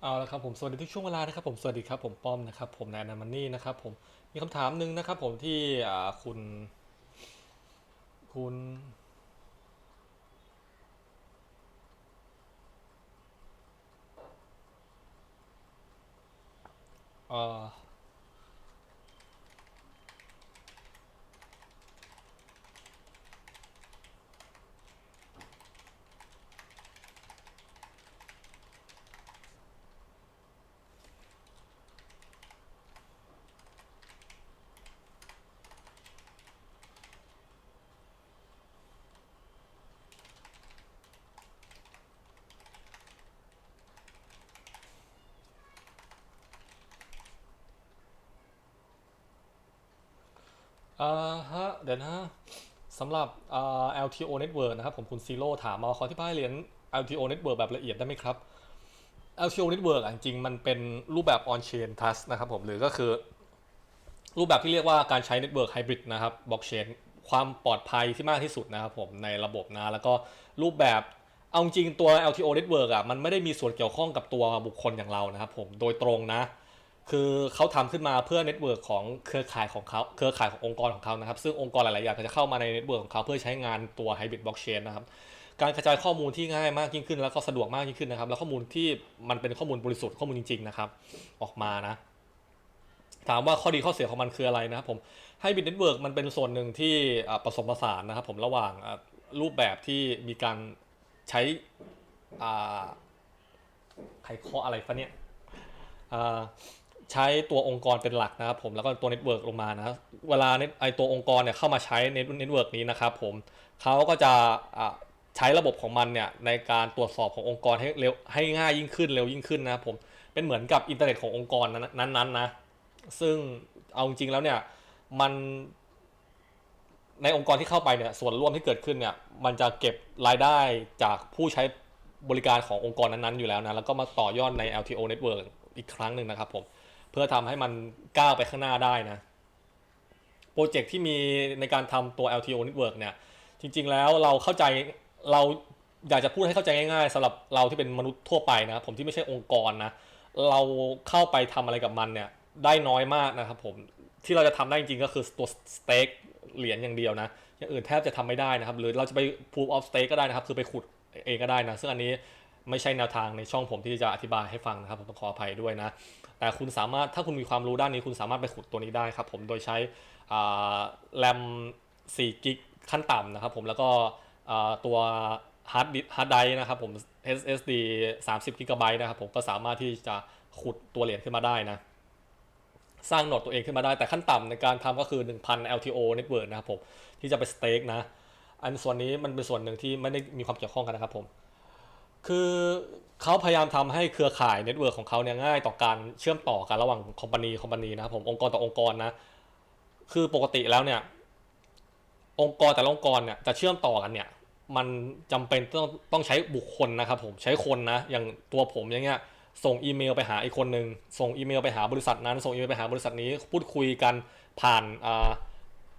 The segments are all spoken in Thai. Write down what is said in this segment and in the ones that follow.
เอาละครับผมสวัสดีทุกช่วงเวลานะครับผมสวัสดีครับผมป้อมนะครับผมนายนามันนี่นะครับผมมีคำถามหนึ่งนะครับผมที่คุณ คุณ เอ่อ อ่าฮะเดี๋ยวนะสำหรับอ่า LTO Network นะครับผมคุณซีโร่ถามมาขอที่บายเหรียญ LTO Network แบบละเอียดได้ไหมครับ LTO Network อะจริงๆ มันเป็นรูปแบบ on chain trust นะครับผมหรือก็คือ รูปแบบที่เรียกว่าการใช้ Network Hybrid นะครับ Blockchain ความปลอดภัยที่มากที่สุดนะครับผมในระบบนะ แล้วก็รูปแบบเอาจริงตัว LTO Network อะมันไม่ได้มีส่วนเกี่ยวข้องกับตัวบุคคลอย่างเรานะครับผมโดยตรงนะ คือเขาทำขึ้นมาเพื่อเน็ตเวิร์กของเครือข่ายของเขาเครือข่ายขององค์กรของเขานะครับซึ่งองค์กรหลาย ๆ อย่างก็จะเข้ามาในเน็ตเวิร์กของเขาเพื่อใช้งานตัว Hybrid Blockchain นะครับการกระจายข้อมูลที่ง่ายมากยิ่งขึ้น แล้วก็สะดวกมากยิ่งขึ้นนะครับ แล้วข้อมูลที่มันเป็นข้อมูลบริสุทธิ์ข้อมูลจริง ๆ นะครับ ออกมานะ ถามว่าข้อดีข้อเสียของมันคืออะไรนะครับผมให้บิตเน็ตเวิร์กมันเป็นส่วนหนึ่งที่ผสมผสานนะครับ ผมระหว่างรูปแบบที่มีการใช้ใครเคาะอะไรฟะเนี่ยอ ใช้ตัวองค์กรเป็นหลักนะครับผมแล้วก็ตัวเน็ตเวิร์กลงมานะเวลาไอตัวองค์กรเนี่ยเข้ามาใช้เน็ตเน็ตเวิร์กนี้นะครับผมเขาก็จะใช้ระบบของมันเนี่ยในการตรวจสอบขององค์กรให้เร็วให้ง่ายยิ่งขึ้นเร็วยิ่งขึ้นนะครับผมเป็นเหมือนกับอินเทอร์เน็ตขององค์กรนั้นๆนะซึ่งเอาจริงแล้วเนี่ยมันในองค์กรที่เข้าไปเนี่ยส่วนร่วมที่เกิดขึ้นเนี่ยมันจะเก็บรายได้จากผู้ใช้บริการขององค์กรนั้นๆอยู่แล้วนะแล้วก็มาต่อยอดใน LTO network อีกครั้งหนึ่งนะครับผม พื่อทำให้มันก้าวไปข้างหน้าได้นะโปรเจกต์ที่มีในการทำตัว LTO network เนี่ย จริง ๆ แล้วเราเข้าใจเราอยากจะพูดให้เข้าใจง่ายๆสำหรับเราที่เป็นมนุษย์ทั่วไปนะผมที่ไม่ใช่องค์กรนะ เราเข้าไปทำอะไรกับมันเนี่ยได้น้อยมากนะครับผมที่เราจะทำได้จริงๆก็คือตัวสเต็กเหรียญอย่างเดียวนะอย่างอื่นแทบจะทำไม่ได้นะครับ หรือเราจะไป proof of stake ก็ได้นะครับ คือไปขุดเองก็ได้นะ ซึ่งอันนี้ไม่ใช่แนวทางในช่องผมที่จะอธิบายให้ฟังนะครับผมต้องขออภัยด้วยนะ แต่คุณสามารถถ้าคุณมีความรู้ด้านนี้คุณสามารถไปขุดตัวนี้ได้ครับผมโดยใช้แรม4กิกขั้นต่ำนะครับผมแล้วก็ตัวฮาร์ดดิฮาร์ดไดนะครับผม SSD 30 g b นะครับผมก็สามารถที่จะขุดตัวเหรียญขึ้นมาได้นะสร้างโหนดตัวเองขึ้นมาได้แต่ขั้นต่ำในการทำก็คือ 1,000 LTO network นะครับผมที่จะไปสเต็กนะ อันส่วนนี้มันเป็นส่วนหนึ่งที่ไม่ได้มีความเกี่ยวข้องกันนะครับผม คือเขาพยายามทำให้เครือข่ายเน็ตเวิร์กของเขาเนี่ยง่ายต่อการเชื่อมต่อกันระหว่างคอมพานีคอมพานีนะครับผมองค์กรต่อองค์กรนะ คือปกติแล้วเนี่ย องค์กรแต่ละองค์กรเนี่ยจะเชื่อมต่อกันเนี่ย มันจำเป็นต้องต้องใช้บุคคลนะครับผมใช้คนนะ อย่างตัวผมอย่างเงี้ยส่งอีเมลไปหาอีกคนหนึ่งส่งอีเมลไปหาบริษัทนั้น ส่งอีเมลไปหาบริษัทนี้พูดคุยกันผ่านอ่า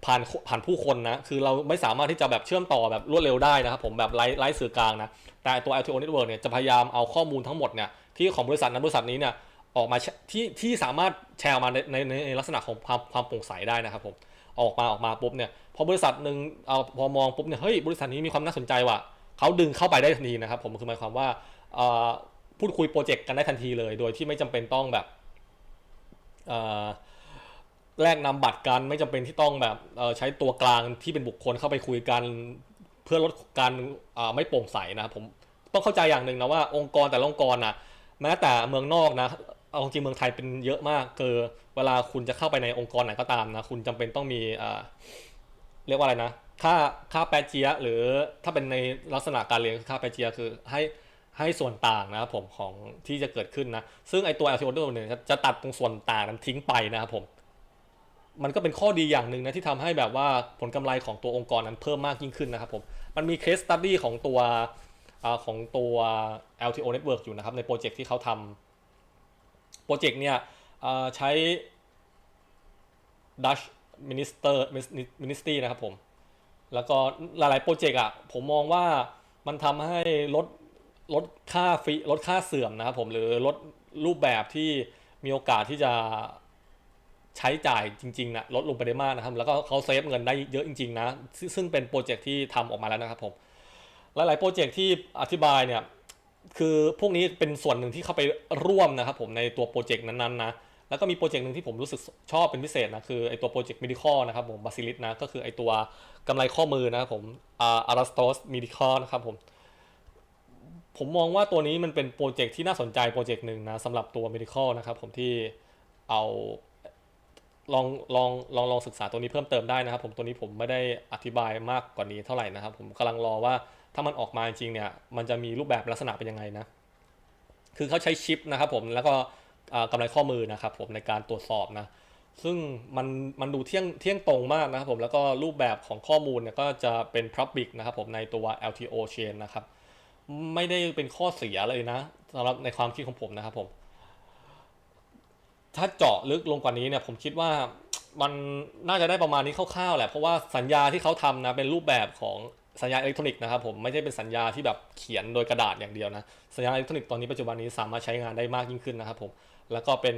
ผ่านผ่านผู้คนนะ คือเราไม่สามารถที่จะแบบเชื่อมต่อแบบรวดเร็วได้นะครับผมแบบไร้ไร้สื่อกลางนะ แต่ตัว LTO network เนี่ยจะพยายามเอาข้อมูลทั้งหมดเนี่ยที่ของบริษัทนั้นบริษัทนี้เนี่ยออกมาที่ที่สามารถแชร์มาในในในในลักษณะของความความโปร่งใสได้นะครับผมออกมาออกมาปุ๊บเนี่ยพอบริษัทหนึ่งเอาพอมองปุ๊บเนี่ยเฮ้ยบริษัทนี้มีความน่าสนใจว่ะเขาดึงเข้าไปได้ทันทีนะครับผมคือหมายความว่าพูดคุยโปรเจกต์กันได้ทันทีเลย โดยที่ไม่จำเป็นต้องแบบ แลกนำบัตรกันไม่จำเป็นที่ต้องแบบเอ่อใช้ตัวกลางที่เป็นบุคคลเข้าไปคุยกัน เพื่อลดการอ่อไม่โปร่งใสนะครับผมต้องเข้าใจอย่างหนึ่งนะว่าองค์กรแต่ละองค์กรนะแม้แต่เมืองนอกนะเอาจริงเมืองไทยเป็นเยอะมากคือเวลาคุณจะเข้าไปในองค์กรไหนก็ตามนะคุณจำเป็นต้องมีเอ่อเรียกว่าอะไรนะ ค่าค่าแปรเจียหรือถ้าเป็นในลักษณะการเรียนคือค่าแปรเจียคือให้ให้ส่วนต่างนะครับผมของที่จะเกิดขึ้นนะ ซึ่งไอตัว LTO เนี่ยจะจะตัดตรงส่วนต่างนั้นทิ้งไปนะครับผม มันก็เป็นข้อดีอย่างหนึ่งนะที่ทำให้แบบว่าผลกำไรของตัวองค์กรนั้นเพิ่มมากยิ่งขึ้นนะครับผม มันมี case study ของตัวอของตัว LTO network อยู่นะครับในโปรเจกต์ที่เขาทำโปรเจกต์เนี่ยใช้ Dutch Minister Ministry นะครับผม แล้วก็หลายๆโปรเจกต์อะผมมองว่ามันทำให้ลดลดค่าฟรีลดค่าเสื่อมนะครับผมหรือลดรูปแบบที่มีโอกาสที่จะ ใช้จ่ายจริงๆนะลดลงไปได้มากนะครับ แล้วก็เขาเซฟเงินได้เยอะจริงๆนะซึ่งซึ่งเป็นโปรเจกต์ที่ทำออกมาแล้วนะครับผมหลายๆโปรเจกต์ที่อธิบายเนี่ยคือพวกนี้เป็นส่วนหนึ่งที่เข้าไปร่วมนะครับผมในตัวโปรเจกต์นั้นๆนะแล้วก็มีโปรเจกต์หนึ่งที่ผมรู้สึกชอบเป็นพิเศษนะคือไอตัวโปรเจกต์ medical นะครับผมบาซิลิสนะก็คือไอตัวกำไรข้อมือนะครับผมอาราสโตส medical นะครับผมผมมองว่าตัวนี้มันเป็นโปรเจกต์ที่น่าสนใจโปรเจกต์หนึ่งนะสำหรับตัว medical นะครับผมที่เอา ลองลองลองลองศึกษาตัวนี้เพิ่มเติมได้นะครับ ผมตัวนี้ผมไม่ได้อธิบายมากกว่านี้เท่าไหร่นะครับ ผมกำลังรอว่าถ้ามันออกมาจริงเนี่ยมันจะมีรูปแบบลักษณะเป็นยังไงนะคือเขาใช้ชิปนะครับผมแล้วก็กำไรข้อมือนะครับผมในการตรวจสอบนะซึ่งมันมันดูเที่ยงเที่ยงตรงมากนะครับผมแล้วก็รูปแบบของข้อมูลเนี่ยก็จะเป็น public นะครับผมในตัว LTO chain นะครับไม่ได้เป็นข้อเสียเลยนะสำหรับในความคิดของผมนะครับผม ถ้าเจาะลึกลงกว่านี้เนี่ยผมคิดว่ามันน่าจะได้ประมาณนี้คร่าวๆแหละเพราะว่าสัญญาที่เขาทำนะเป็นรูปแบบของสัญญาอิเล็กทรอนิกส์นะครับผมไม่ใช่เป็นสัญญาที่แบบเขียนโดยกระดาษอย่างเดียวนะสัญญาอิเล็กทรอนิกส์ตอนนี้ปัจจุบันนี้สามารถใช้งานได้มากยิ่งขึ้นนะครับผมแล้วก็เป็น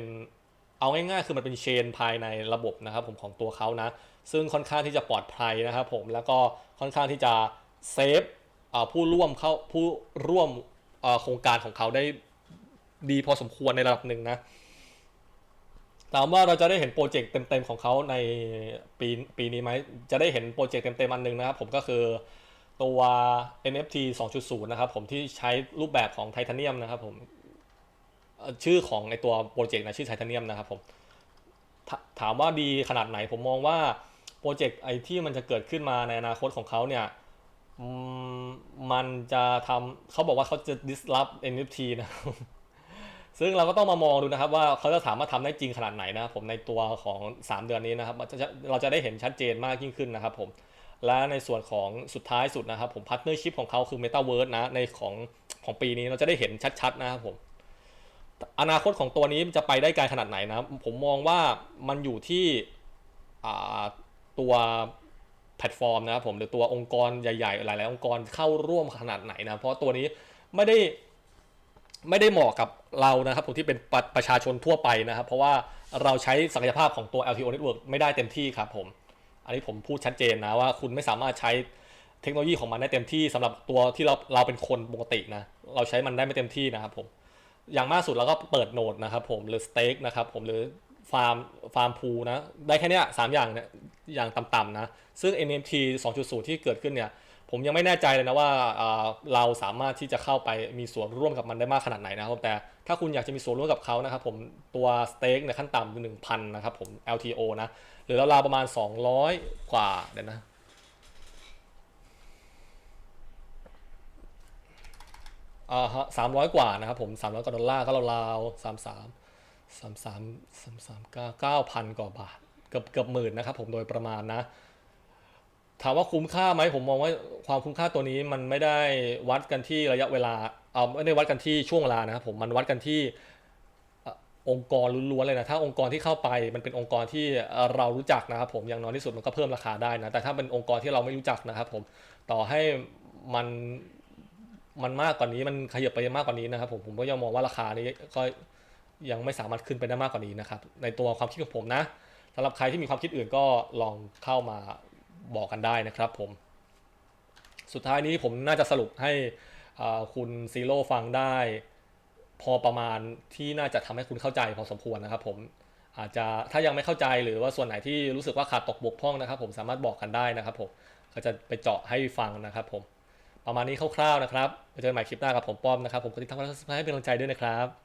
เอาง่ายๆคือมันเป็นเชนภายในระบบนะครับผมของตัวเขานะซึ่งค่อนข้างที่จะปลอดภัยนะครับผมแล้วก็ค่อนข้างที่จะเซฟผู้ร่วมเข้าผู้ร่วมโครงการของเขาได้ดีพอสมควรในระดับหนึ่งนะ ถามว่าเราจะได้เห็นโปรเจกต์เต็มๆของเขาในปีปีนี้ไหม จะได้เห็นโปรเจกต์เต็มๆอันหนึ่งนะครับ ผมก็คือตัว NFT 2.0 นะครับผมที่ใช้รูปแบบของไทเทเนียมนะครับผมชื่อของในตัวโปรเจกต์นะชื่อไทเทเนียมนะครับผมถถามว่าดีขนาดไหนผมมองว่าโปรเจกต์ไอที่มันจะเกิดขึ้นมาในอนาคตของเขาเนี่ยมันจะทำเขาบอกว่าเขาจะ disrupt NFT นะ ซึ่งเราก็ต้องมามองดูนะครับว่าเขาจะสามารถทำได้จริงขนาดไหนนะครับผมในตัวของ 3 เดือนนี้นะครับเราจะได้เห็นชัดเจนมากยิ่งขึ้นนะครับผมและในส่วนของสุดท้ายสุดนะครับผมพาร์ทเนอร์ชิพของเขาคือ Metaverse นะในของของปีนี้เราจะได้เห็นชัดๆนะครับผมอนาคตของตัวนี้จะไปได้ไกลขนาดไหนนะผมมองว่ามันอยู่ที่ตัวแพลตฟอร์มนะครับผมหรือตัวองค์กรใหญ่ ๆ หลาย ๆ องค์กรเข้าร่วมขนาดไหนนะเพราะตัวนี้ไม่ได้ ไม่ได้เหมาะกับเรานะครับผมที่เป็นประประชาชนทั่วไปนะครับ เพราะว่าเราใช้ศักยภาพของตัว LTO network ไม่ได้เต็มที่ครับผมอันนี้ผมพูดชัดเจนนะว่าคุณไม่สามารถใช้เทคโนโลยีของมันได้เต็มที่สำหรับตัวที่เราเราเป็นคนปกตินะเราใช้มันได้ไม่เต็มที่นะครับผมอย่างมากสุดเราก็เปิดโหนดนะครับผมหรือสเต็กนะครับผมหรือฟาร์มฟาร์มพูนะได้แค่นี้สามอย่างเนี่ยอย่างต่ำๆนะซึ่ง NFT 2.0 ที่เกิดขึ้นเนี่ย ผมยังไม่แน่ใจเลยนะว่าเราสามารถที่จะเข้าไปมีส่วนร่วมกับมันได้มากขนาดไหนนะครับแต่ถ้าคุณอยากจะมีส่วนร่วมกับเขานะครับผมตัวสเต็กในขั้นต่ำคือ1,000นะครับผม LTO นะหรือราวๆประมาณ 200 กว่าเดี๋ยวนะอ่าฮะสามร้อยกว่านะครับผมสามร้อยกว่าดอลลาร์ก็ราวๆสามสามสามสามสามสามเก้าเก้าพันกว่าบาทเกือบเกือบหมื่นนะครับผมโดยประมาณนะ ถามว่าคุ้มค่าไหมผมมองว่าความคุ้มค่าตัวนี้มันไม่ได้วัดกันที่ระยะเวลาเออไม่ได้วัดกันที่ช่วงเวลานะครับผมมันวัดกันที่อองค์กรล้วนๆเลยนะถ้าองค์กรที่เข้าไปมันเป็นองค์กรที่เอ่อเรารู้จักนะครับผมอย่างน้อยที่สุดมันก็เพิ่มราคาได้นะแต่ถ้าเป็นองค์กรที่เราไม่รู้จักนะครับผมต่อให้มันมันมากกว่านี้มันขยับไปมากกว่านี้นะครับผมผมก็ยังมองว่าราคานี้ก็ยังไม่สามารถขึ้นไปได้มากกว่านี้นะครับในตัวความคิดของผมนะสำหรับใครที่มีความคิดอื่นก็ลองเข้ามา บอกกันได้นะครับผม สุดท้ายนี้ผมน่าจะสรุปให้คุณซีโร่ฟังได้ พอประมาณที่น่าจะทำให้คุณเข้าใจพอสมควรนะครับผมอาจจะถ้ายังไม่เข้าใจหรือว่าส่วนไหนที่รู้สึกว่าขาดตกบกพร่องนะครับ ผมสามารถบอกกันได้นะครับผมก็จะไปเจาะให้ฟังนะครับผมประมาณนี้คร่าวๆนะครับไปเจอกันใหม่คลิปหน้ากับผมป้อมนะครับผมก็ติดตามกันให้เป็นกำลังใจด้วยนะครับ